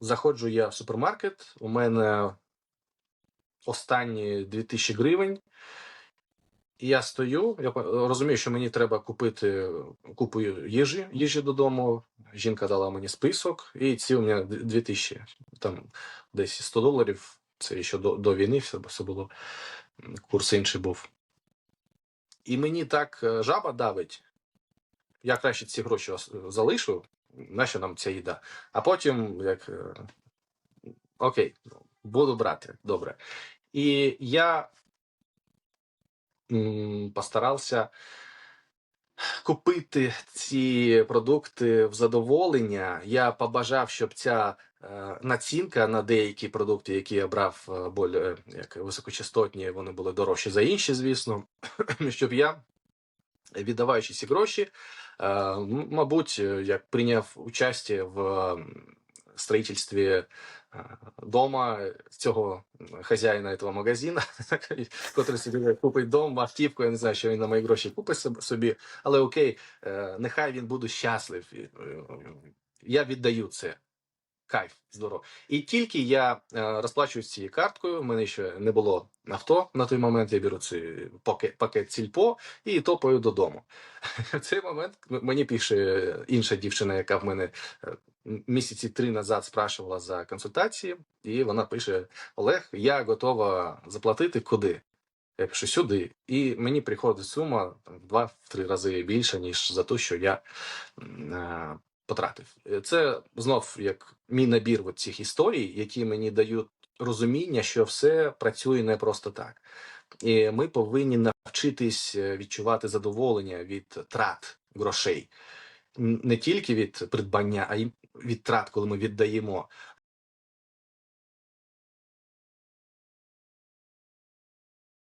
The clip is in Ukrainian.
заходжу я в супермаркет, у мене останні 2000 гривень. І я стою, я розумію, що мені треба купити купу їжі, їжі додому. Жінка дала мені список, і ці у мене 2000, там десь 100 доларів. Це ще до, до війни все, все було. Курс інший був. І мені так е, жаба давить. Я краще ці гроші залишу, нащо нам ця їда? А потім, як е, окей, буду брати, добре. І я постарався купити ці продукти в задоволення. Я побажав, щоб ця е, націнка на деякі продукти, які я брав е, боль, як високочастотні, вони були дорожчі за інші, звісно, щоб я, віддаваючи гроші, е, мабуть, е, як прийняв участь в строїтельстві е, дома цього хазяїна цього магазину, котрий собі купить дом, автівку, я не знаю, що він на мої гроші купить собі, але окей, нехай він буде щаслив. Я віддаю це. Кайф, здорово. І тільки я е, розплачуюсь цією карткою, в мене ще не було авто на той момент. Я беру цей пакет, пакет сільпо і топаю додому. В цей момент мені пише інша дівчина, яка в мене е, місяці три назад спрашувала за консультації, і вона пише: Олег, я готова заплатити куди? Я пишу сюди, і мені приходить сума в два-три рази більше, ніж за те, що я е, потратив. Е, Це знов як мій набір от цих історій, які мені дають розуміння, що все працює не просто так. І ми повинні навчитись е, відчувати задоволення від трат грошей. Не тільки від придбання, а й від трат, коли ми віддаємо.